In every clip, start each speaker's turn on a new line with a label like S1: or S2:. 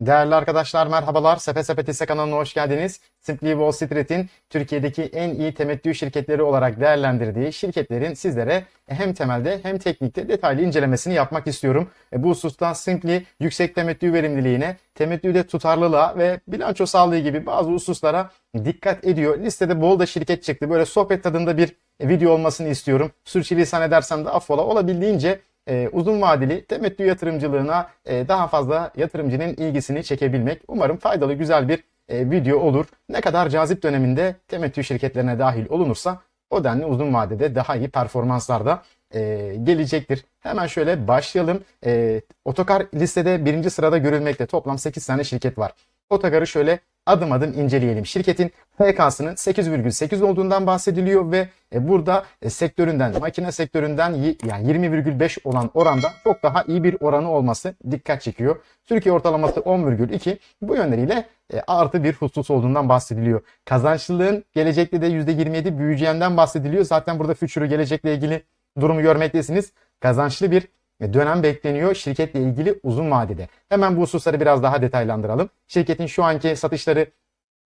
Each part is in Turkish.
S1: Değerli arkadaşlar merhabalar. Sepe Sepet hisse kanalına hoş geldiniz. Simply Wall Street'in Türkiye'deki en iyi temettü şirketleri olarak değerlendirdiği şirketlerin sizlere hem temelde hem teknikte detaylı incelemesini yapmak istiyorum. E, Bu hususta Simply yüksek temettü verimliliğine, temettüde tutarlılığa ve bilanço sağlığı gibi bazı hususlara dikkat ediyor. Listede bol da şirket çıktı. Böyle sohbet tadında bir video olmasını istiyorum. Sürçülisan edersem de affola. Olabildiğince e, uzun vadeli temettü yatırımcılığına e, daha fazla yatırımcının ilgisini çekebilmek. Umarım faydalı güzel bir e, video olur. Ne kadar cazip döneminde temettü şirketlerine dahil olunursa o denli uzun vadede daha iyi performanslarda e, gelecektir. Hemen şöyle başlayalım. E, Otokar listede birinci sırada görülmekte. Toplam 8 tane şirket var. Otokar'ı şöyle adım adım inceleyelim. Şirketin FK'sının 8,8 olduğundan bahsediliyor ve e, burada e, sektöründen, makine sektöründen yani 20,5 olan oranda çok daha iyi bir oranı olması dikkat çekiyor. Türkiye ortalaması 10,2 bu yönleriyle e, artı bir husus olduğundan bahsediliyor. Kazançlılığın gelecekte de %27 büyüyeceğinden bahsediliyor. Zaten burada future gelecekle ilgili durumu görmektesiniz. Kazançlı bir dönem bekleniyor şirketle ilgili uzun vadede. Hemen bu hususları biraz daha detaylandıralım. Şirketin şu anki satışları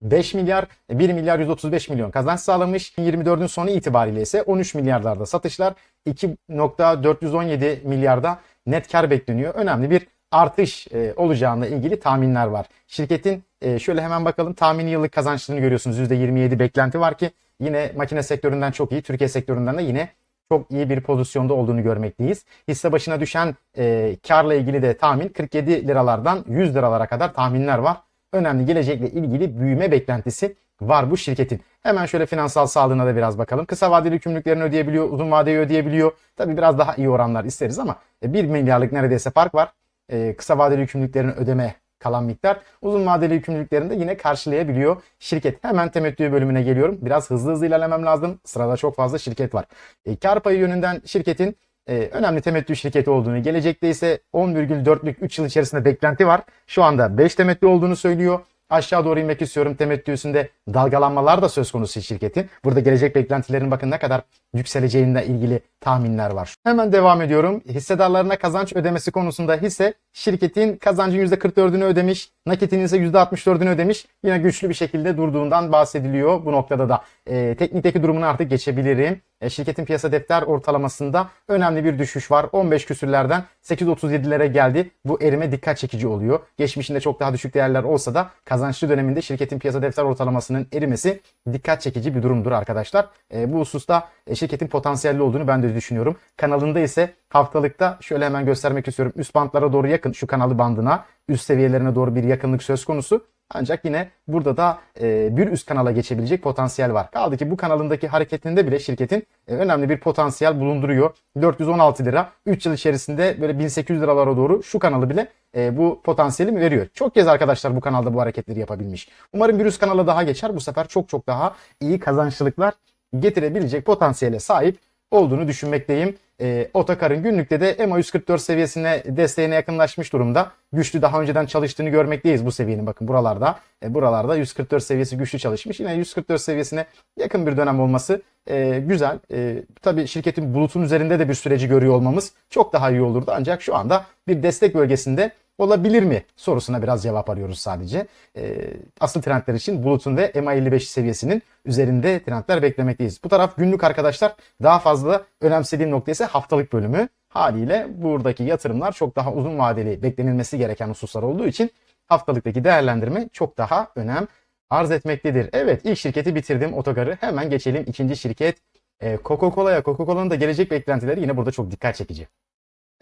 S1: 5 milyar 1 milyar 135 milyon kazanç sağlamış. 24'ün sonu itibariyle ise 13 milyarlarda satışlar 2.417 milyarda net kar bekleniyor. Önemli bir artış e, olacağına ilgili tahminler var. Şirketin e, şöyle hemen bakalım tahmini yıllık kazançlarını görüyorsunuz. %27 beklenti var ki yine makine sektöründen çok iyi. Türkiye sektöründen de yine çok iyi bir pozisyonda olduğunu görmekteyiz. Hisse başına düşen e, karla ilgili de tahmin 47 liralardan 100 liralara kadar tahminler var. Önemli gelecekle ilgili büyüme beklentisi var bu şirketin. Hemen şöyle finansal sağlığına da biraz bakalım. Kısa vadeli yükümlülüklerini ödeyebiliyor, uzun vadeyi ödeyebiliyor. Tabii biraz daha iyi oranlar isteriz ama 1 milyarlık neredeyse fark var. E, kısa vadeli yükümlülüklerini ödeme kalan miktar. Uzun vadeli yükümlülüklerini de yine karşılayabiliyor şirket. Hemen temettü bölümüne geliyorum. Biraz hızlı hızlı ilerlemem lazım. Sırada çok fazla şirket var. E, kar payı yönünden şirketin e, önemli temettü şirketi olduğunu, gelecekte ise 10,4'lük 3 yıl içerisinde beklenti var. Şu anda 5 temettü olduğunu söylüyor. Aşağı doğru inmek istiyorum. Temettüsünde dalgalanmalar da söz konusu şirketin. Burada gelecek beklentilerin bakın ne kadar yükseleceğine ilgili tahminler var. Hemen devam ediyorum. Hissedarlarına kazanç ödemesi konusunda hisse şirketin kazancın %44'ünü ödemiş, nakitinin ise %64'ünü ödemiş. Yine güçlü bir şekilde durduğundan bahsediliyor bu noktada da. E, teknikteki durumunu artık geçebilirim. E, şirketin piyasa defter ortalamasında önemli bir düşüş var. 15 küsürlerden 8.37'lere geldi. Bu erime dikkat çekici oluyor. Geçmişinde çok daha düşük değerler olsa da kazançlı döneminde şirketin piyasa defter ortalamasının erimesi dikkat çekici bir durumdur arkadaşlar. E, bu hususta e, şirketin potansiyelli olduğunu ben de düşünüyorum. Kanalında ise haftalıkta şöyle hemen göstermek istiyorum. Üst bantlara doğru yakın şu kanalı bandına üst seviyelerine doğru bir yakınlık söz konusu. Ancak yine burada da e, bir üst kanala geçebilecek potansiyel var. Kaldı ki bu kanalındaki hareketinde bile şirketin e, önemli bir potansiyel bulunduruyor. 416 lira 3 yıl içerisinde böyle 1800 liralara doğru şu kanalı bile e, bu potansiyeli veriyor. Çok kez arkadaşlar bu kanalda bu hareketleri yapabilmiş. Umarım bir üst kanala daha geçer. Bu sefer çok çok daha iyi kazançlılıklar getirebilecek potansiyele sahip olduğunu düşünmekteyim. E, Otokar'ın günlükte de EMA 144 seviyesine desteğine yakınlaşmış durumda. Güçlü daha önceden çalıştığını görmekteyiz bu seviyenin bakın buralarda. E, buralarda 144 seviyesi güçlü çalışmış. Yine 144 seviyesine yakın bir dönem olması e, güzel. E, tabii şirketin bulutun üzerinde de bir süreci görüyor olmamız çok daha iyi olurdu. Ancak şu anda bir destek bölgesinde olabilir mi sorusuna biraz cevap arıyoruz sadece. E, asıl trendler için bulutun ve MA55 seviyesinin üzerinde trendler beklemekteyiz. Bu taraf günlük arkadaşlar daha fazla önemsediğim nokta ise haftalık bölümü. Haliyle buradaki yatırımlar çok daha uzun vadeli beklenilmesi gereken hususlar olduğu için haftalıktaki değerlendirme çok daha önem arz etmektedir. Evet ilk şirketi bitirdim otogarı. Hemen geçelim ikinci şirket e, Coca-Cola'ya. Coca-Cola'nın da gelecek beklentileri yine burada çok dikkat çekici.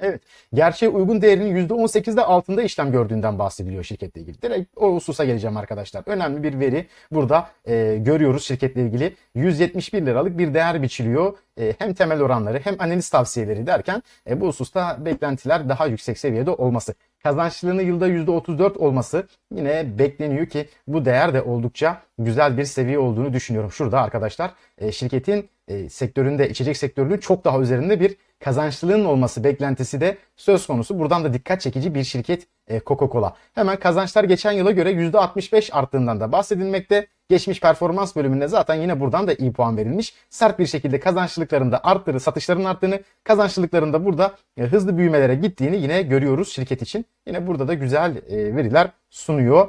S1: Evet. Gerçeğe uygun değerinin %18'de altında işlem gördüğünden bahsediliyor şirketle ilgili. Direkt o hususa geleceğim arkadaşlar. Önemli bir veri burada e, görüyoruz şirketle ilgili. 171 liralık bir değer biçiliyor. E, hem temel oranları hem analiz tavsiyeleri derken e, bu hususta beklentiler daha yüksek seviyede olması. Kazançlılığının yılda %34 olması yine bekleniyor ki bu değer de oldukça güzel bir seviye olduğunu düşünüyorum. Şurada arkadaşlar e, şirketin e, sektöründe içecek sektörünün çok daha üzerinde bir kazançlılığın olması beklentisi de söz konusu. Buradan da dikkat çekici bir şirket e, Coca-Cola. Hemen kazançlar geçen yıla göre %65 arttığından da bahsedilmekte. Geçmiş performans bölümünde zaten yine buradan da iyi puan verilmiş. Sert bir şekilde kazançlılıklarında arttığını, satışların arttığını, kazançlılıklarında burada e, hızlı büyümelere gittiğini yine görüyoruz şirket için. Yine burada da güzel e, veriler sunuyor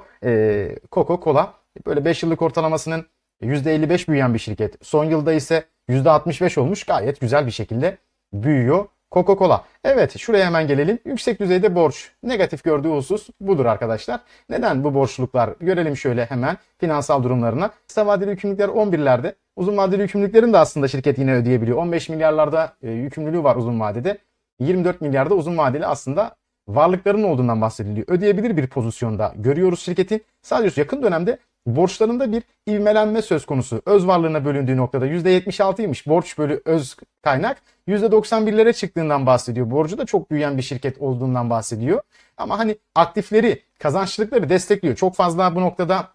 S1: Coca-Cola. Böyle 5 yıllık ortalamasının %55 büyüyen bir şirket. Son yılda ise %65 olmuş. Gayet güzel bir şekilde büyüyor. Coca-Cola. Evet şuraya hemen gelelim. Yüksek düzeyde borç. Negatif gördüğü husus budur arkadaşlar. Neden bu borçluluklar? Görelim şöyle hemen finansal durumlarına. Kısa vadeli yükümlülükler 11'lerde. Uzun vadeli yükümlülüklerin de aslında şirket yine ödeyebiliyor. 15 milyarlarda e, yükümlülüğü var uzun vadede. 24 milyarda uzun vadeli aslında varlıkların olduğundan bahsediliyor. Ödeyebilir bir pozisyonda görüyoruz şirketi. Sadece yakın dönemde borçlarında bir ivmelenme söz konusu. Öz varlığına bölündüğü noktada %76'ymış borç bölü öz kaynak. %91'lere çıktığından bahsediyor. Borcu da çok büyüyen bir şirket olduğundan bahsediyor. Ama hani aktifleri, kazançlılıkları destekliyor. Çok fazla bu noktada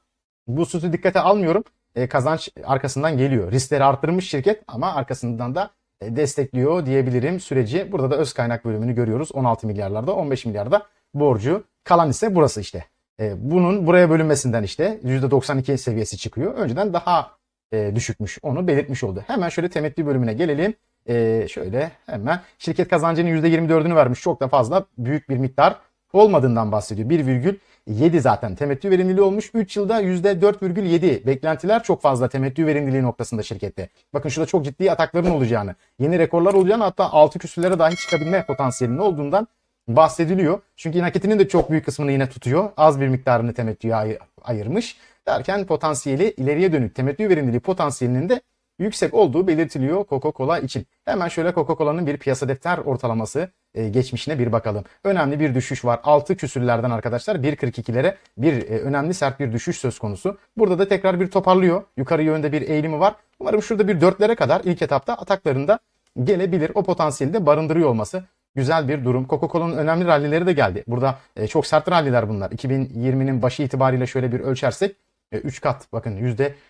S1: bu hususu dikkate almıyorum. E, kazanç arkasından geliyor. Riskleri arttırmış şirket ama arkasından da e, destekliyor diyebilirim süreci. Burada da öz kaynak bölümünü görüyoruz. 16 milyarlarda 15 milyarda borcu. Kalan ise burası işte. E, bunun buraya bölünmesinden işte %92 seviyesi çıkıyor. Önceden daha e, düşükmüş. Onu belirtmiş oldu. Hemen şöyle temettü bölümüne gelelim. E, şöyle hemen şirket kazancının %24'ünü vermiş. Çok da fazla büyük bir miktar olmadığından bahsediyor. 1,7 zaten temettü verimliliği olmuş. 3 yılda %4,7 beklentiler çok fazla temettü verimliliği noktasında şirkette. Bakın şurada çok ciddi atakların olacağını, yeni rekorlar olacağını hatta 6 küsürlere dahi çıkabilme potansiyelinin olduğundan bahsediliyor. Çünkü nakitinin de çok büyük kısmını yine tutuyor. Az bir miktarını temettüye ay- ayırmış. Derken potansiyeli ileriye dönük temettü verimliliği potansiyelinin de yüksek olduğu belirtiliyor Coca-Cola için. Hemen şöyle Coca-Cola'nın bir piyasa defter ortalaması e, geçmişine bir bakalım. Önemli bir düşüş var. 6 küsürlerden arkadaşlar 1.42'lere bir e, önemli sert bir düşüş söz konusu. Burada da tekrar bir toparlıyor. Yukarı yönde bir eğilimi var. Umarım şurada bir 4'lere kadar ilk etapta ataklarında gelebilir. O potansiyeli de barındırıyor olması güzel bir durum. Coca-Cola'nın önemli rallileri de geldi. Burada e, çok sert ralliler bunlar. 2020'nin başı itibariyle şöyle bir ölçersek 3 kat bakın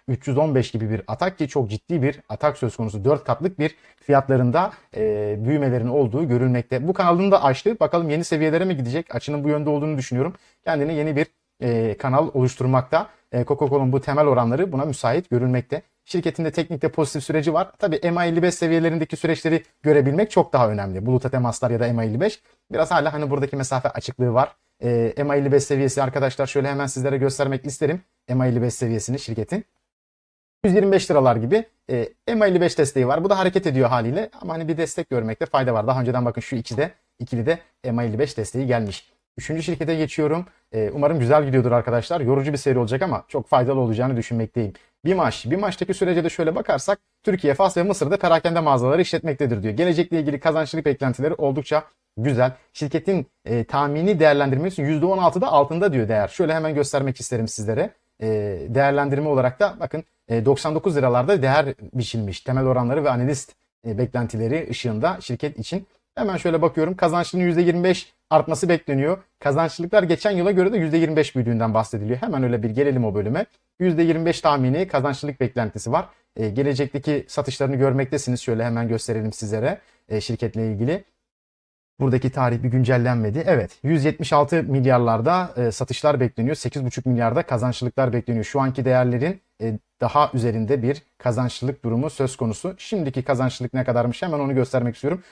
S1: %315 gibi bir atak ki çok ciddi bir atak söz konusu. 4 katlık bir fiyatlarında e, büyümelerin olduğu görülmekte. Bu kanalını da açtı. Bakalım yeni seviyelere mi gidecek? Açının bu yönde olduğunu düşünüyorum. Kendine yeni bir e, kanal oluşturmakta. E, Coca-Cola'nın bu temel oranları buna müsait görülmekte. Şirketinde teknikte pozitif süreci var. Tabii MA55 seviyelerindeki süreçleri görebilmek çok daha önemli. Buluta temaslar ya da MA55. Biraz hala hani buradaki mesafe açıklığı var. E, MA55 seviyesi arkadaşlar şöyle hemen sizlere göstermek isterim. MA55 seviyesini şirketin. 125 liralar gibi e, MA55 desteği var. Bu da hareket ediyor haliyle ama hani bir destek görmekte fayda var. Daha önceden bakın şu ikide ikili de MA55 desteği gelmiş. Üçüncü şirkete geçiyorum. E, umarım güzel gidiyordur arkadaşlar. Yorucu bir seri olacak ama çok faydalı olacağını düşünmekteyim. BİMAŞ. BİMAŞ'taki sürece de şöyle bakarsak Türkiye, Fas ve Mısır'da perakende mağazaları işletmektedir diyor. Gelecekle ilgili kazançlılık beklentileri oldukça güzel. Şirketin e, tahmini değerlendirmesi %16'da altında diyor değer. Şöyle hemen göstermek isterim sizlere. E, değerlendirme olarak da bakın e, 99 liralarda değer biçilmiş. Temel oranları ve analist e, beklentileri ışığında şirket için. Hemen şöyle bakıyorum. Kazançlının %25 artması bekleniyor. Kazançlılıklar geçen yıla göre de %25 büyüdüğünden bahsediliyor. Hemen öyle bir gelelim o bölüme. %25 tahmini kazançlılık beklentisi var. E, gelecekteki satışlarını görmektesiniz. Şöyle hemen gösterelim sizlere e, şirketle ilgili. Buradaki tarih bir güncellenmedi. Evet 176 milyarlarda e, satışlar bekleniyor. 8,5 milyarda kazançlılıklar bekleniyor. Şu anki değerlerin e, daha üzerinde bir kazançlılık durumu söz konusu. Şimdiki kazançlılık ne kadarmış hemen onu göstermek istiyorum.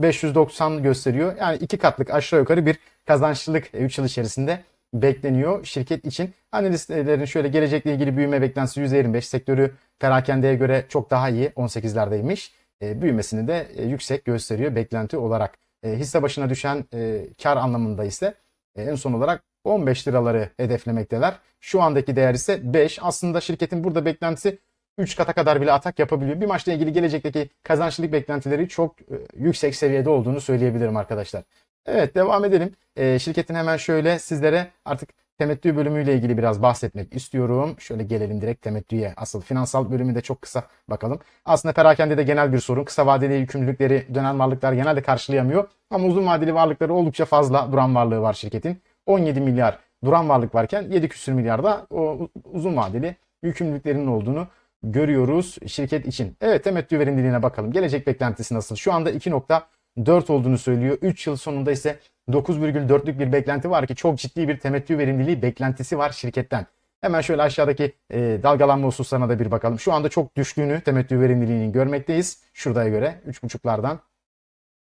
S1: 3,590 gösteriyor. Yani iki katlık aşağı yukarı bir kazançlılık 3 yıl içerisinde bekleniyor şirket için. Analistlerin şöyle gelecekle ilgili büyüme beklentisi %25. Sektörü perakendeye göre çok daha iyi 18'lerdeymiş. E, büyümesini de e, yüksek gösteriyor beklenti olarak. E, hisse başına düşen e, kar anlamında ise e, en son olarak 15 liraları hedeflemekteler. Şu andaki değer ise 5. Aslında şirketin burada beklentisi 3 kata kadar bile atak yapabiliyor. Bir maçla ilgili gelecekteki kazançlılık beklentileri çok e, yüksek seviyede olduğunu söyleyebilirim arkadaşlar. Evet devam edelim. E, şirketin hemen şöyle sizlere artık temettü bölümüyle ilgili biraz bahsetmek istiyorum. Şöyle gelelim direkt temettüye. Asıl finansal bölümü de çok kısa bakalım. Aslında perakende de genel bir sorun. Kısa vadeli yükümlülükleri dönen varlıklar genelde karşılayamıyor. Ama uzun vadeli varlıkları oldukça fazla duran varlığı var şirketin. 17 milyar duran varlık varken 7 küsür milyarda o uzun vadeli yükümlülüklerinin olduğunu görüyoruz şirket için. Evet temettü verimliliğine bakalım. Gelecek beklentisi nasıl? Şu anda 2.4 olduğunu söylüyor. 3 yıl sonunda ise 9,4'lük bir beklenti var ki çok ciddi bir temettü verimliliği beklentisi var şirketten. Hemen şöyle aşağıdaki e, dalgalanma hususlarına da bir bakalım. Şu anda çok düştüğünü temettü verimliliğinin görmekteyiz. Şuradaya göre 3.5'lardan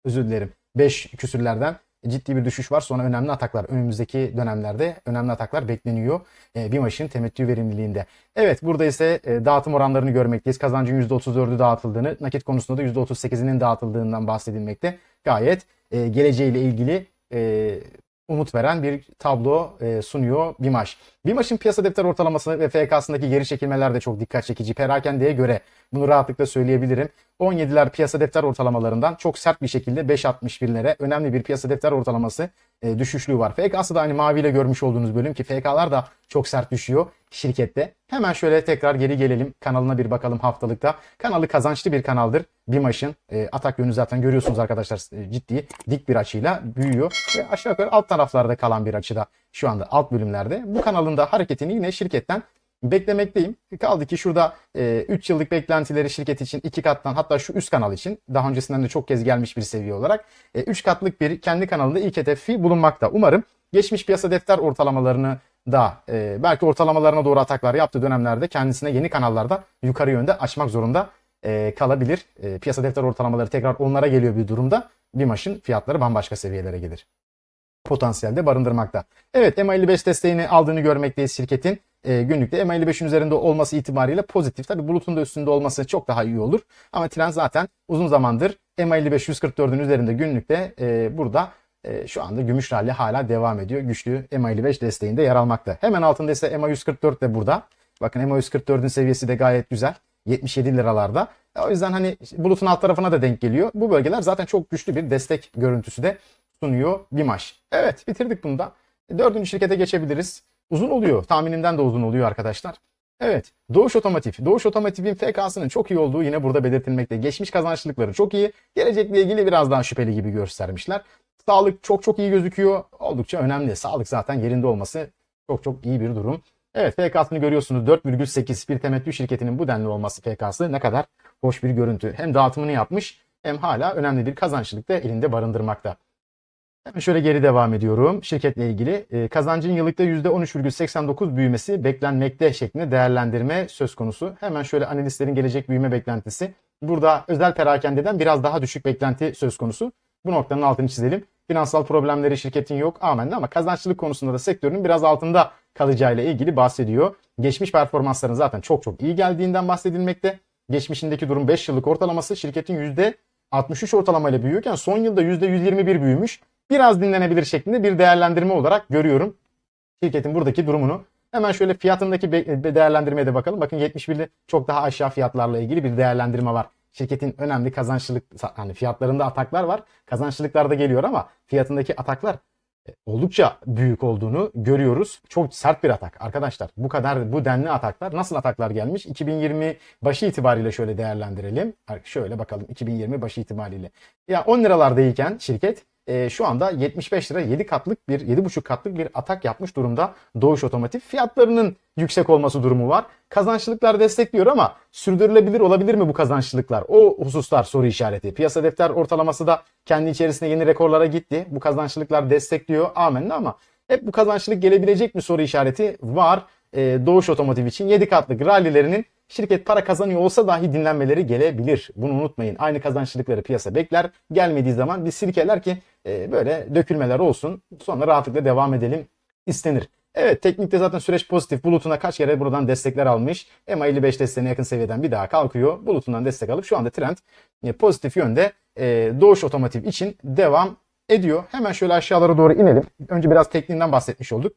S1: özür dilerim 5 küsürlerden ciddi bir düşüş var. Sonra önemli ataklar önümüzdeki dönemlerde önemli ataklar bekleniyor e, BİMAŞ'ın temettü verimliliğinde. Evet burada ise e, dağıtım oranlarını görmekteyiz. Kazancın %34'ü dağıtıldığını, nakit konusunda da %38'inin dağıtıldığından bahsedilmekte. Gayet e, geleceğiyle ilgili e, umut veren bir tablo e, sunuyor BİMAŞ. BİMAŞ'ın piyasa defter ortalaması ve FK'sındaki geri çekilmeler de çok dikkat çekici. Perakendeye göre bunu rahatlıkla söyleyebilirim. 17'ler piyasa defter ortalamalarından çok sert bir şekilde 5.61'lere önemli bir piyasa defter ortalaması e, düşüşlüğü var. FK'sı da hani maviyle görmüş olduğunuz bölüm ki FK'lar da çok sert düşüyor şirkette. Hemen şöyle tekrar geri gelelim. Kanalına bir bakalım haftalıkta. Kanalı kazançlı bir kanaldır. BİMAŞ'ın e, atak yönü zaten görüyorsunuz arkadaşlar e, ciddi dik bir açıyla büyüyor. Ve aşağı yukarı alt taraflarda kalan bir açıda şu anda alt bölümlerde. Bu kanalın da hareketini yine şirketten beklemekteyim. Kaldı ki şurada 3 yıllık beklentileri şirket için 2 kattan hatta şu üst kanal için daha öncesinden de çok kez gelmiş bir seviye olarak 3 katlık bir kendi kanalında ilk hedefi bulunmakta. Umarım geçmiş piyasa defter ortalamalarını da e, belki ortalamalarına doğru ataklar yaptığı dönemlerde kendisine yeni kanallarda yukarı yönde açmak zorunda e, kalabilir. E, piyasa defter ortalamaları tekrar onlara geliyor bir durumda. Bir maşın fiyatları bambaşka seviyelere gelir. Potansiyelde barındırmakta. Evet MA55 desteğini aldığını görmekteyiz şirketin. E, günlükte MA55'in üzerinde olması itibariyle pozitif. Tabi bulutun da üstünde olması çok daha iyi olur. Ama trend zaten uzun zamandır MA55 144'ün üzerinde günlükte e, burada e, şu anda gümüş rally hala devam ediyor. Güçlü MA55 desteğinde yer almakta. Hemen altında ise MA144 de burada. Bakın MA144'ün seviyesi de gayet güzel. 77 liralarda. E, O yüzden hani bulutun alt tarafına da denk geliyor. Bu bölgeler zaten çok güçlü bir destek görüntüsü de sunuyor BİMAŞ. Evet bitirdik bunu da. E, Dördüncü şirkete geçebiliriz. Uzun oluyor. Tahminimden de uzun oluyor arkadaşlar. Evet. Doğuş Otomotiv. Doğuş Otomotiv'in FK'sının çok iyi olduğu yine burada belirtilmekte. Geçmiş kazançlılıkları çok iyi. Gelecekle ilgili biraz daha şüpheli gibi göstermişler. Sağlık çok çok iyi gözüküyor. Oldukça önemli. Sağlık zaten yerinde olması çok çok iyi bir durum. Evet FK'sını görüyorsunuz 4,8 bir temettü şirketinin bu denli olması FK'sı ne kadar hoş bir görüntü. Hem dağıtımını yapmış hem hala önemli bir kazançlılık da elinde barındırmakta. Hemen şöyle geri devam ediyorum. Şirketle ilgili e, kazancın yıllıkta %13,89 büyümesi beklenmekte şeklinde değerlendirme söz konusu. Hemen şöyle analistlerin gelecek büyüme beklentisi. Burada özel perakendeden biraz daha düşük beklenti söz konusu. Bu noktanın altını çizelim. Finansal problemleri şirketin yok amenna ama kazançlılık konusunda da sektörün biraz altında kalacağıyla ilgili bahsediyor. Geçmiş performansların zaten çok çok iyi geldiğinden bahsedilmekte. Geçmişindeki durum 5 yıllık ortalaması şirketin %63 ortalamayla büyüyorken son yılda %121 büyümüş. Biraz dinlenebilir şeklinde bir değerlendirme olarak görüyorum şirketin buradaki durumunu. Hemen şöyle fiyatındaki değerlendirmeye de bakalım. Bakın 71'de çok daha aşağı fiyatlarla ilgili bir değerlendirme var. Şirketin önemli kazançlılık hani fiyatlarında ataklar var. Kazançlılıklar da geliyor ama fiyatındaki ataklar e, oldukça büyük olduğunu görüyoruz. Çok sert bir atak arkadaşlar. Bu kadar bu denli ataklar nasıl ataklar gelmiş? 2020 başı itibariyle şöyle değerlendirelim. Şöyle bakalım 2020 başı itibariyle. Ya 10 liralardayken şirket e, şu anda 75 lira 7 katlık bir 7,5 katlık bir atak yapmış durumda Doğuş Otomotiv. Fiyatlarının yüksek olması durumu var. Kazançlılıklar destekliyor ama sürdürülebilir olabilir mi bu kazançlılıklar? O hususlar soru işareti. Piyasa defter ortalaması da kendi içerisinde yeni rekorlara gitti. Bu kazançlılıklar destekliyor amenna ama hep bu kazançlılık gelebilecek mi soru işareti var. E, Doğuş Otomotiv için 7 katlık rallilerinin şirket para kazanıyor olsa dahi dinlenmeleri gelebilir. Bunu unutmayın. Aynı kazançlılıkları piyasa bekler. Gelmediği zaman bir sirkeler ki e, böyle dökülmeler olsun. Sonra rahatlıkla devam edelim istenir. Evet teknikte zaten süreç pozitif. Bulutuna kaç kere buradan destekler almış. EMA 55 desteğine yakın seviyeden bir daha kalkıyor. Bulutundan destek alıp şu anda trend e, pozitif yönde e, Doğuş Otomotiv için devam ediyor. Hemen şöyle aşağılara doğru inelim. Önce biraz tekniğinden bahsetmiş olduk.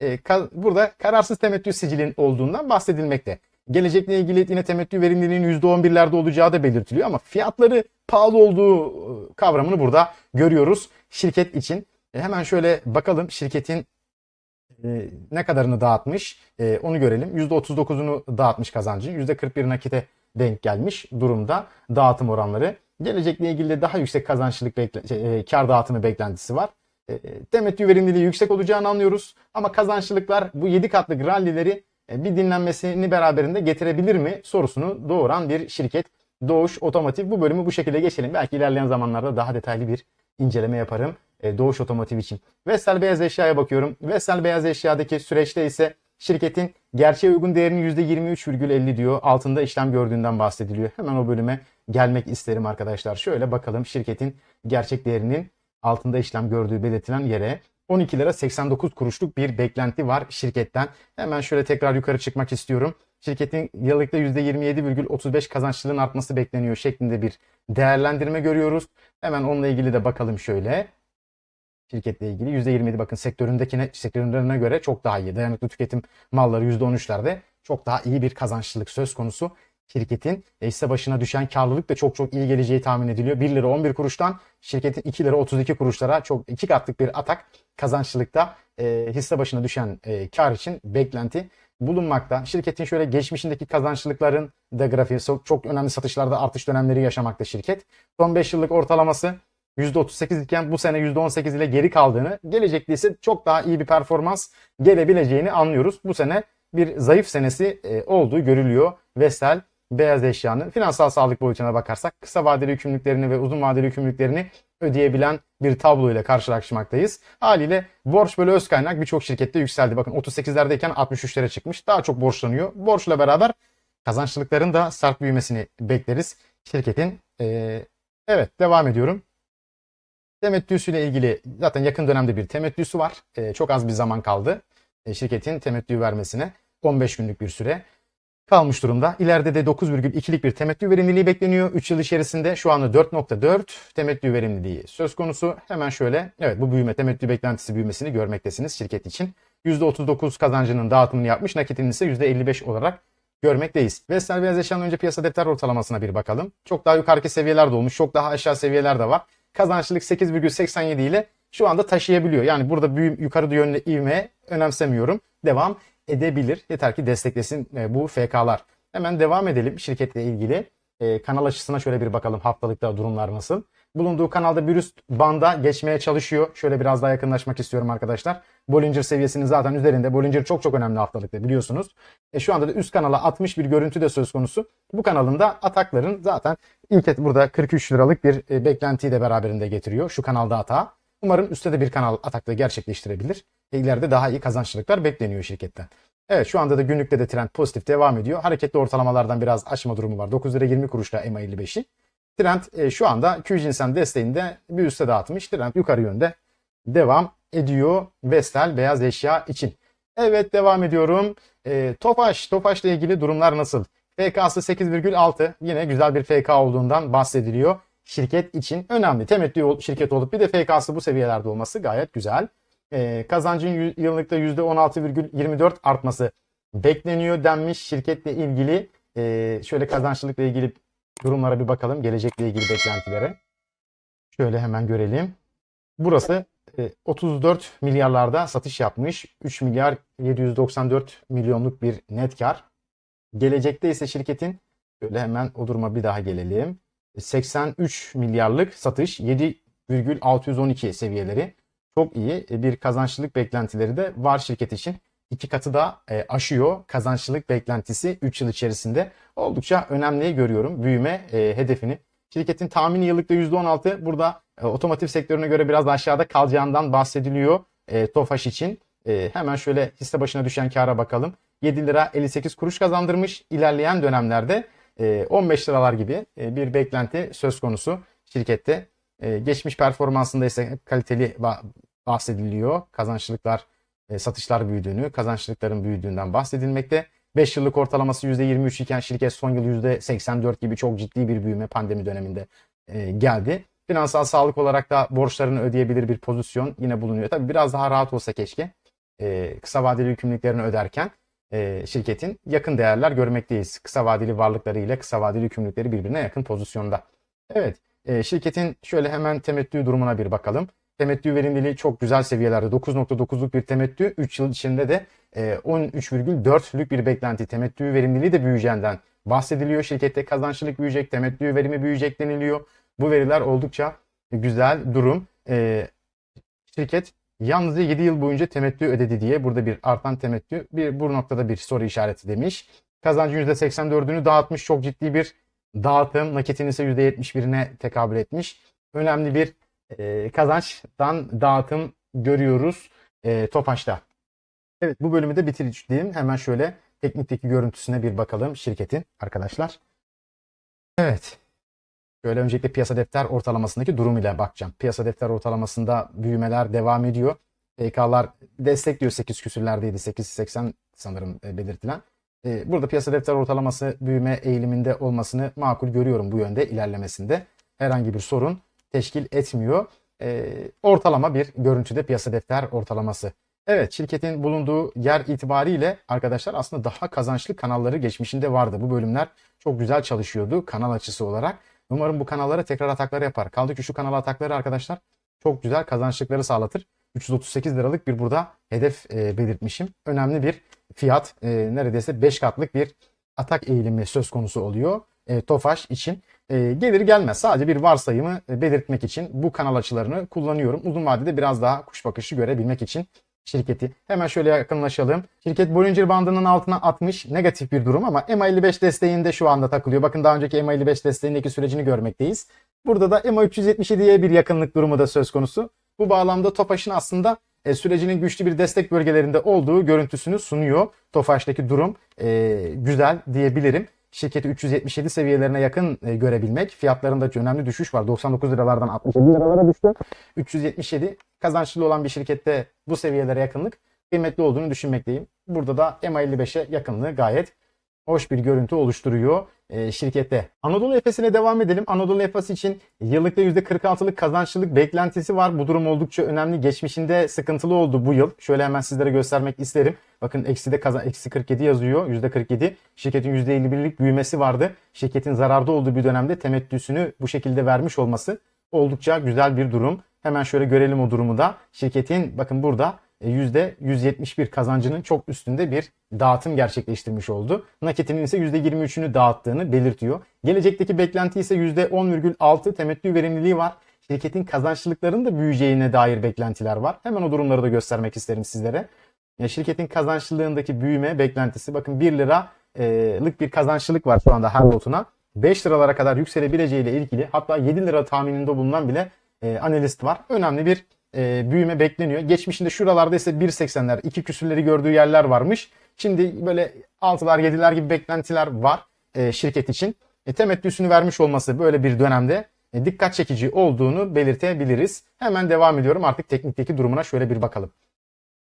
S1: E, ka- burada kararsız temettü sicilin olduğundan bahsedilmekte. Gelecekle ilgili yine temettü verimliliğinin %11'lerde olacağı da belirtiliyor ama fiyatları pahalı olduğu e, kavramını burada görüyoruz şirket için. E, hemen şöyle bakalım şirketin e, ne kadarını dağıtmış e, onu görelim. %39'unu dağıtmış kazancı. %41 nakite denk gelmiş durumda dağıtım oranları. Gelecekle ilgili daha yüksek kazançlılık bekle- şey, kar dağıtımı beklentisi var. E, temettü verimliliği yüksek olacağını anlıyoruz. Ama kazançlılıklar bu 7 katlık rallileri bir dinlenmesini beraberinde getirebilir mi sorusunu doğuran bir şirket. Doğuş Otomotiv. Bu bölümü bu şekilde geçelim. Belki ilerleyen zamanlarda daha detaylı bir inceleme yaparım e, Doğuş Otomotiv için. Vestel Beyaz Eşya'ya bakıyorum. Vestel Beyaz Eşya'daki süreçte ise şirketin gerçeğe uygun değerinin %23,50 diyor. Altında işlem gördüğünden bahsediliyor. Hemen o bölüme gelmek isterim arkadaşlar. Şöyle bakalım şirketin gerçek değerinin altında işlem gördüğü belirtilen yere 12 lira 89 kuruşluk bir beklenti var şirketten. Hemen şöyle tekrar yukarı çıkmak istiyorum. Şirketin yıllıkta %27,35 kazançlılığın artması bekleniyor şeklinde bir değerlendirme görüyoruz. Hemen onunla ilgili de bakalım şöyle. Şirketle ilgili %27 bakın sektöründekine sektörlerine göre çok daha iyi. Dayanıklı tüketim malları %13'lerde çok daha iyi bir kazançlılık söz konusu. Şirketin e, hisse başına düşen karlılık da çok çok iyi geleceği tahmin ediliyor. 1 lira 11 kuruştan şirketin 2 lira 32 kuruşlara çok iki katlık bir atak kazançlılıkta e, hisse başına düşen e, kar için beklenti bulunmakta. Şirketin şöyle geçmişindeki kazançlılıkların da grafiği çok, önemli satışlarda artış dönemleri yaşamakta şirket. Son 5 yıllık ortalaması %38 iken bu sene %18 ile geri kaldığını, gelecekte ise çok daha iyi bir performans gelebileceğini anlıyoruz. Bu sene bir zayıf senesi e, olduğu görülüyor. Vestel beyaz eşyanın finansal sağlık boyutuna bakarsak kısa vadeli yükümlülüklerini ve uzun vadeli yükümlülüklerini ödeyebilen bir tablo ile karşılaşmaktayız. Haliyle borç böyle öz kaynak birçok şirkette yükseldi. Bakın 38'lerdeyken 63'lere çıkmış. Daha çok borçlanıyor. Borçla beraber kazançlılıkların da sert büyümesini bekleriz şirketin. Ee, evet devam ediyorum. Temettüsüyle ilgili zaten yakın dönemde bir temettüsü var. Ee, çok az bir zaman kaldı e, şirketin temettü vermesine. 15 günlük bir süre kalmış durumda. İleride de 9,2'lik bir temettü verimliliği bekleniyor. 3 yıl içerisinde şu anda 4.4 temettü verimliliği söz konusu. Hemen şöyle evet bu büyüme temettü beklentisi büyümesini görmektesiniz şirket için. %39 kazancının dağıtımını yapmış. Nakitinin ise %55 olarak görmekteyiz. Vestel Beyaz Eşya'nın önce piyasa defter ortalamasına bir bakalım. Çok daha yukarıki seviyelerde olmuş. Çok daha aşağı seviyeler de var. Kazançlılık 8,87 ile şu anda taşıyabiliyor. Yani burada büyüm yukarı yönlü ivme önemsemiyorum. Devam edebilir. Yeter ki desteklesin e, bu FK'lar. Hemen devam edelim şirketle ilgili. E, kanal açısına şöyle bir bakalım haftalıkta durumlar nasıl. Bulunduğu kanalda bir üst banda geçmeye çalışıyor. Şöyle biraz daha yakınlaşmak istiyorum arkadaşlar. Bollinger seviyesinin zaten üzerinde. Bollinger çok çok önemli haftalıkta biliyorsunuz. E, şu anda da üst kanala 60 bir görüntü de söz konusu. Bu kanalın da atakların zaten ilk et burada 43 liralık bir e, beklentiyi de beraberinde getiriyor. Şu kanalda hata. Umarım üstte de bir kanal atakla gerçekleştirebilir. İleride daha iyi kazançlılıklar bekleniyor şirketten. Evet şu anda da günlükte de trend pozitif devam ediyor. Hareketli ortalamalardan biraz aşma durumu var. 9 lira 20 kuruşla EMA 55'i. Trend e, şu anda Qjinsen desteğinde bir üste dağıtmış. Trend yukarı yönde devam ediyor Vestel beyaz eşya için. Evet devam ediyorum. E, Tofaş, Tofaş'la ilgili durumlar nasıl? FK'sı 8,6 yine güzel bir FK olduğundan bahsediliyor. Şirket için önemli. Temettü şirket olup bir de FK'sı bu seviyelerde olması gayet güzel. E, kazancın yıllıkta %16,24 artması bekleniyor denmiş şirketle ilgili. E, şöyle kazançlılıkla ilgili durumlara bir bakalım. Gelecekle ilgili beklentilere. Şöyle hemen görelim. Burası 34 e, milyarlarda satış yapmış. 3 milyar 794 milyonluk bir net kar. Gelecekte ise şirketin şöyle hemen o duruma bir daha gelelim. 83 milyarlık satış 7,612 seviyeleri. Çok iyi bir kazançlılık beklentileri de var şirket için. İki katı da e, aşıyor kazançlılık beklentisi 3 yıl içerisinde. Oldukça önemli görüyorum büyüme e, hedefini. Şirketin tahmini yıllıkta %16 burada e, otomotiv sektörüne göre biraz aşağıda kalacağından bahsediliyor e, Tofaş için. E, hemen şöyle hisse başına düşen kara bakalım. 7 lira 58 kuruş kazandırmış. İlerleyen dönemlerde e, 15 liralar gibi e, bir beklenti söz konusu şirkette. E, geçmiş performansında ise kaliteli bahsediliyor. Kazançlılıklar, e, satışlar büyüdüğünü, kazançlılıkların büyüdüğünden bahsedilmekte. 5 yıllık ortalaması %23 iken şirket son yıl %84 gibi çok ciddi bir büyüme pandemi döneminde e, geldi. Finansal sağlık olarak da borçlarını ödeyebilir bir pozisyon yine bulunuyor. Tabii biraz daha rahat olsa keşke e, kısa vadeli yükümlülüklerini öderken şirketin yakın değerler görmekteyiz. Kısa vadeli varlıkları ile kısa vadeli yükümlülükleri birbirine yakın pozisyonda. Evet e, şirketin şöyle hemen temettü durumuna bir bakalım. Temettü verimliliği çok güzel seviyelerde. 9.9'luk bir temettü. 3 yıl içinde de 13,4'lük e, bir beklenti. Temettü verimliliği de büyüyeceğinden bahsediliyor. Şirkette kazançlılık büyüyecek, temettü verimi büyüyecek deniliyor. Bu veriler oldukça güzel durum. E, şirket yalnızca 7 yıl boyunca temettü ödedi diye burada bir artan temettü bir bu noktada bir soru işareti demiş. Kazancın %84'ünü dağıtmış. Çok ciddi bir dağıtım. Nakitin ise %71'ine tekabül etmiş. Önemli bir e, kazançtan dağıtım görüyoruz e, Tofaş'ta. Evet bu bölümü de bitireceğim. Hemen şöyle teknikteki görüntüsüne bir bakalım şirketin arkadaşlar. Evet. Şöyle öncelikle piyasa defter ortalamasındaki durum ile bakacağım. Piyasa defter ortalamasında büyümeler devam ediyor. PK'lar destekliyor 8 küsürlerdeydi. 8.80 sanırım e, belirtilen. E, Burada piyasa defter ortalaması büyüme eğiliminde olmasını makul görüyorum bu yönde ilerlemesinde. Herhangi bir sorun teşkil etmiyor. E, Ortalama bir görüntüde piyasa defter ortalaması. Evet şirketin bulunduğu yer itibariyle arkadaşlar aslında daha kazançlı kanalları geçmişinde vardı. Bu bölümler çok güzel çalışıyordu kanal açısı olarak. Umarım bu kanallara tekrar atakları yapar. Kaldı ki şu kanal atakları arkadaşlar çok güzel kazançlıkları sağlatır. 338 liralık bir burada hedef e, belirtmişim. Önemli bir fiyat. E, neredeyse 5 katlık bir atak eğilimi söz konusu oluyor. E, Tofaş için. E, gelir gelmez sadece bir varsayımı e, belirtmek için bu kanal açılarını kullanıyorum. Uzun vadede biraz daha kuş bakışı görebilmek için şirketi. Hemen şöyle yakınlaşalım. Şirket Bollinger bandının altına atmış negatif bir durum ama MA55 desteğinde şu anda takılıyor. Bakın daha önceki MA55 desteğindeki sürecini görmekteyiz. Burada da MA377'ye bir yakınlık durumu da söz konusu. Bu bağlamda Tofaş'ın aslında e, sürecinin güçlü bir destek bölgelerinde olduğu görüntüsünü sunuyor. Tofaş'taki durum e, güzel diyebilirim. Şirketi 377 seviyelerine yakın e, görebilmek. Fiyatlarında önemli düşüş var. 99 liralardan 67 liralara düştü. 377 kazançlı olan bir şirkette bu seviyelere yakınlık kıymetli olduğunu düşünmekteyim. Burada da MA55'e yakınlığı gayet hoş bir görüntü oluşturuyor e, şirkette. Anadolu Efes'ine devam edelim. Anadolu Efes için yıllıkta %46'lık kazançlılık beklentisi var. Bu durum oldukça önemli. Geçmişinde sıkıntılı oldu bu yıl. Şöyle hemen sizlere göstermek isterim. Bakın eksi de kazan eksi 47 yazıyor. %47. Şirketin %51'lik büyümesi vardı. Şirketin zararda olduğu bir dönemde temettüsünü bu şekilde vermiş olması oldukça güzel bir durum. Hemen şöyle görelim o durumu da. Şirketin bakın burada %171 kazancının çok üstünde bir dağıtım gerçekleştirmiş oldu. Nakitinin ise %23'ünü dağıttığını belirtiyor. Gelecekteki beklenti ise %10,6 temettü verimliliği var. Şirketin kazançlılıklarının da büyüyeceğine dair beklentiler var. Hemen o durumları da göstermek isterim sizlere. Şirketin kazançlılığındaki büyüme beklentisi bakın 1 liralık bir kazançlılık var şu anda her lotuna. 5 liralara kadar yükselebileceği ile ilgili hatta 7 lira tahmininde bulunan bile analist var. Önemli bir e, büyüme bekleniyor. Geçmişinde şuralarda ise 1.80'ler, 2 küsürleri gördüğü yerler varmış. Şimdi böyle 6'lar 7'ler gibi beklentiler var e, şirket için. E, temettüsünü vermiş olması böyle bir dönemde e, dikkat çekici olduğunu belirtebiliriz. Hemen devam ediyorum artık teknikteki durumuna şöyle bir bakalım.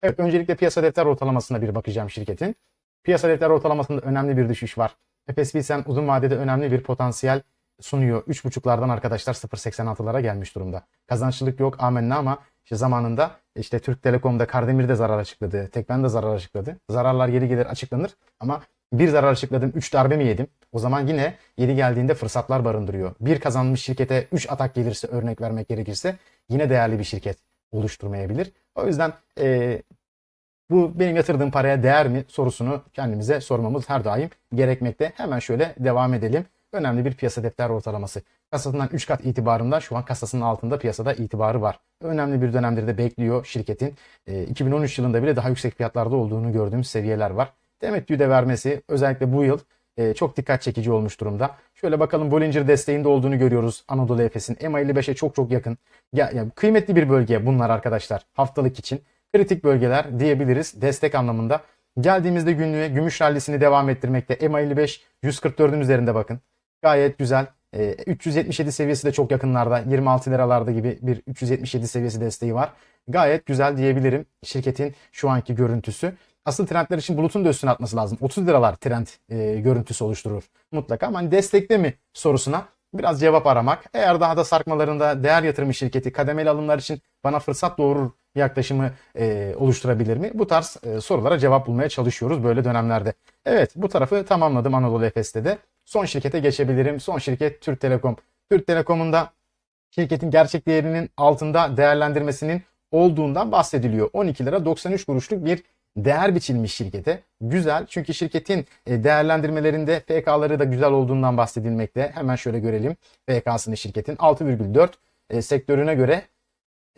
S1: Evet öncelikle piyasa defter ortalamasına bir bakacağım şirketin. Piyasa defter ortalamasında önemli bir düşüş var. Efes Pilsen uzun vadede önemli bir potansiyel sunuyor. 3.5'lardan arkadaşlar 0.86'lara gelmiş durumda. Kazançlılık yok amenna ama işte zamanında işte Türk Telekom'da Kardemir de zarar açıkladı. Tekmen de zarar açıkladı. Zararlar geri gelir açıklanır ama bir zarar açıkladım 3 darbe mi yedim? O zaman yine yeri geldiğinde fırsatlar barındırıyor. Bir kazanmış şirkete 3 atak gelirse örnek vermek gerekirse yine değerli bir şirket oluşturmayabilir. O yüzden e, bu benim yatırdığım paraya değer mi sorusunu kendimize sormamız her daim gerekmekte. Hemen şöyle devam edelim. Önemli bir piyasa defter ortalaması. Kasasından 3 kat itibarında şu an kasasının altında piyasada itibarı var. Önemli bir dönemdir de bekliyor şirketin. E, 2013 yılında bile daha yüksek fiyatlarda olduğunu gördüğümüz seviyeler var. Temettü de vermesi özellikle bu yıl e, çok dikkat çekici olmuş durumda. Şöyle bakalım Bollinger desteğinde olduğunu görüyoruz Anadolu Efes'in. MA55'e çok çok yakın. Ya, ya, kıymetli bir bölge bunlar arkadaşlar haftalık için. Kritik bölgeler diyebiliriz destek anlamında. Geldiğimizde günlüğe gümüş rallisini devam ettirmekte. MA55 144'ün üzerinde bakın. Gayet güzel. E, 377 seviyesi de çok yakınlarda. 26 liralarda gibi bir 377 seviyesi desteği var. Gayet güzel diyebilirim şirketin şu anki görüntüsü. Asıl trendler için bulutun da üstüne atması lazım. 30 liralar trend e, görüntüsü oluşturur mutlaka. Ama hani destekte mi sorusuna biraz cevap aramak. Eğer daha da sarkmalarında değer yatırımı şirketi kademeli alımlar için bana fırsat doğurur yaklaşımı e, oluşturabilir mi? Bu tarz e, sorulara cevap bulmaya çalışıyoruz böyle dönemlerde. Evet bu tarafı tamamladım Anadolu Efes'te de. Son şirkete geçebilirim. Son şirket Türk Telekom. Türk Telekom'un da şirketin gerçek değerinin altında değerlendirmesinin olduğundan bahsediliyor. 12 lira 93 kuruşluk bir değer biçilmiş şirkete. Güzel çünkü şirketin e, değerlendirmelerinde FK'ları da güzel olduğundan bahsedilmekte. Hemen şöyle görelim FK'sını şirketin 6,4 e, sektörüne göre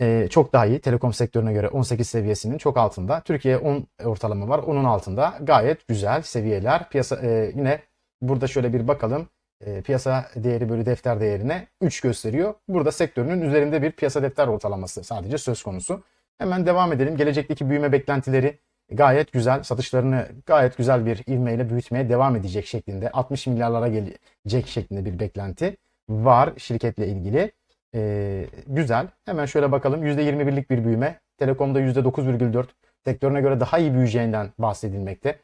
S1: e, çok daha iyi. Telekom sektörüne göre 18 seviyesinin çok altında. Türkiye 10 ortalama var. Onun altında. Gayet güzel seviyeler. Piyasa e, yine burada şöyle bir bakalım. E, piyasa değeri bölü defter değerine 3 gösteriyor. Burada sektörünün üzerinde bir piyasa defter ortalaması sadece söz konusu. Hemen devam edelim. Gelecekteki büyüme beklentileri gayet güzel. Satışlarını gayet güzel bir ivmeyle büyütmeye devam edecek şeklinde. 60 milyarlara gelecek şeklinde bir beklenti var şirketle ilgili. Ee, güzel. Hemen şöyle bakalım. %21'lik bir büyüme. Telekom'da %9,4. Sektörüne göre daha iyi büyüyeceğinden bahsedilmekte.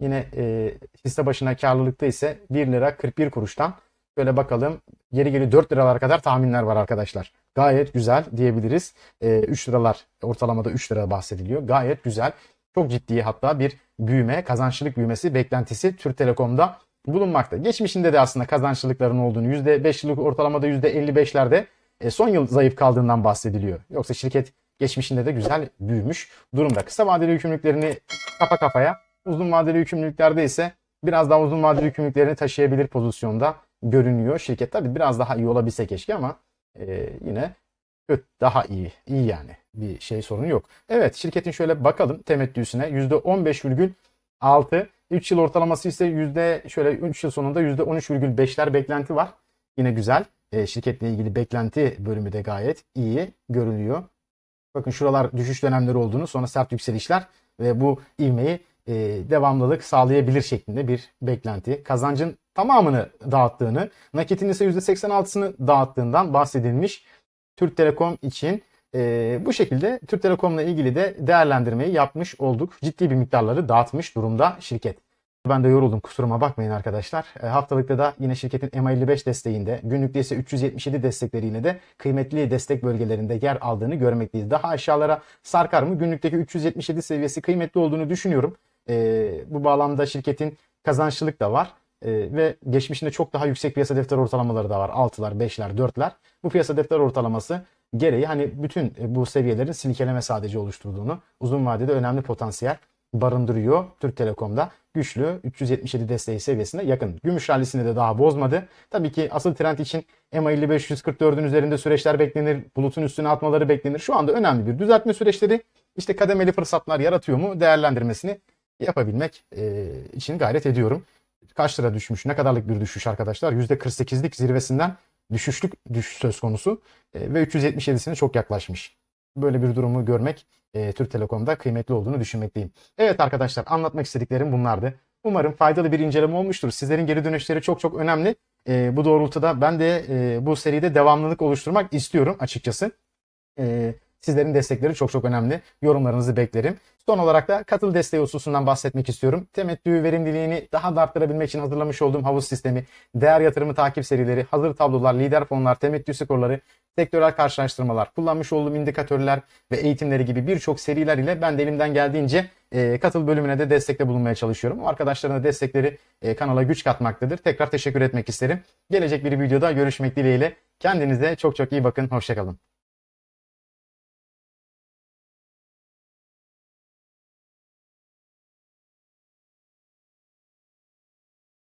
S1: Yine e, hisse başına karlılıkta ise 1 lira 41 kuruştan şöyle bakalım. Geri geri 4 liralar kadar tahminler var arkadaşlar. Gayet güzel diyebiliriz. E, 3 liralar ortalamada 3 lira bahsediliyor. Gayet güzel. Çok ciddi hatta bir büyüme, kazançlılık büyümesi beklentisi Türk Telekom'da bulunmakta. Geçmişinde de aslında kazançlılıkların olduğunu %5 yıllık ortalamada %55'lerde e, son yıl zayıf kaldığından bahsediliyor. Yoksa şirket geçmişinde de güzel büyümüş durumda. Kısa vadeli yükümlülüklerini kafa kafaya, uzun vadeli yükümlülüklerde ise biraz daha uzun vadeli yükümlülüklerini taşıyabilir pozisyonda görünüyor. Şirket tabii biraz daha iyi olabilse keşke ama e, yine kötü, daha iyi. iyi yani. Bir şey sorun yok. Evet şirketin şöyle bakalım temettüsüne %15,6 3 yıl ortalaması ise yüzde şöyle 3 yıl sonunda %13,5'ler beklenti var. Yine güzel. E, şirketle ilgili beklenti bölümü de gayet iyi görünüyor. Bakın şuralar düşüş dönemleri olduğunu sonra sert yükselişler ve bu ivmeyi e, devamlılık sağlayabilir şeklinde bir beklenti. Kazancın tamamını dağıttığını, nakitin ise %86'sını dağıttığından bahsedilmiş. Türk Telekom için e, bu şekilde Türk Telekom'la ilgili de değerlendirmeyi yapmış olduk. Ciddi bir miktarları dağıtmış durumda şirket. Ben de yoruldum kusuruma bakmayın arkadaşlar. E, haftalıkta da yine şirketin MA55 desteğinde, günlükte ise 377 destekleriyle de kıymetli destek bölgelerinde yer aldığını görmekteyiz. Daha aşağılara sarkar mı? Günlükteki 377 seviyesi kıymetli olduğunu düşünüyorum. E, bu bağlamda şirketin kazançlılık da var. E, ve geçmişinde çok daha yüksek piyasa defter ortalamaları da var. 6'lar, 5'ler, 4'ler. Bu piyasa defter ortalaması gereği hani bütün bu seviyelerin silkeleme sadece oluşturduğunu, uzun vadede önemli potansiyel barındırıyor Türk Telekom'da. Güçlü 377 desteği seviyesine yakın. Gümüş rallisini de daha bozmadı. Tabii ki asıl trend için MA55 144'ün üzerinde süreçler beklenir. Bulutun üstüne atmaları beklenir. Şu anda önemli bir düzeltme süreçleri. İşte kademeli fırsatlar yaratıyor mu değerlendirmesini yapabilmek e, için gayret ediyorum. Kaç lira düşmüş? Ne kadarlık bir düşüş arkadaşlar? %48'lik zirvesinden düşüşlük düşüş söz konusu e, ve 377'sine çok yaklaşmış. Böyle bir durumu görmek e, Türk Telekom'da kıymetli olduğunu düşünmekteyim. Evet arkadaşlar anlatmak istediklerim bunlardı. Umarım faydalı bir inceleme olmuştur. Sizlerin geri dönüşleri çok çok önemli. E, bu doğrultuda ben de e, bu seride devamlılık oluşturmak istiyorum açıkçası. E, sizlerin destekleri çok çok önemli. Yorumlarınızı beklerim. Son olarak da katıl desteği hususundan bahsetmek istiyorum. Temettü verimliliğini daha da arttırabilmek için hazırlamış olduğum havuz sistemi, değer yatırımı takip serileri, hazır tablolar, lider fonlar, temettü skorları, sektörel karşılaştırmalar, kullanmış olduğum indikatörler ve eğitimleri gibi birçok seriler ile ben de elimden geldiğince e, katıl bölümüne de destekte bulunmaya çalışıyorum. O arkadaşların da destekleri e, kanala güç katmaktadır. Tekrar teşekkür etmek isterim. Gelecek bir videoda görüşmek dileğiyle. Kendinize çok çok iyi bakın. Hoşçakalın.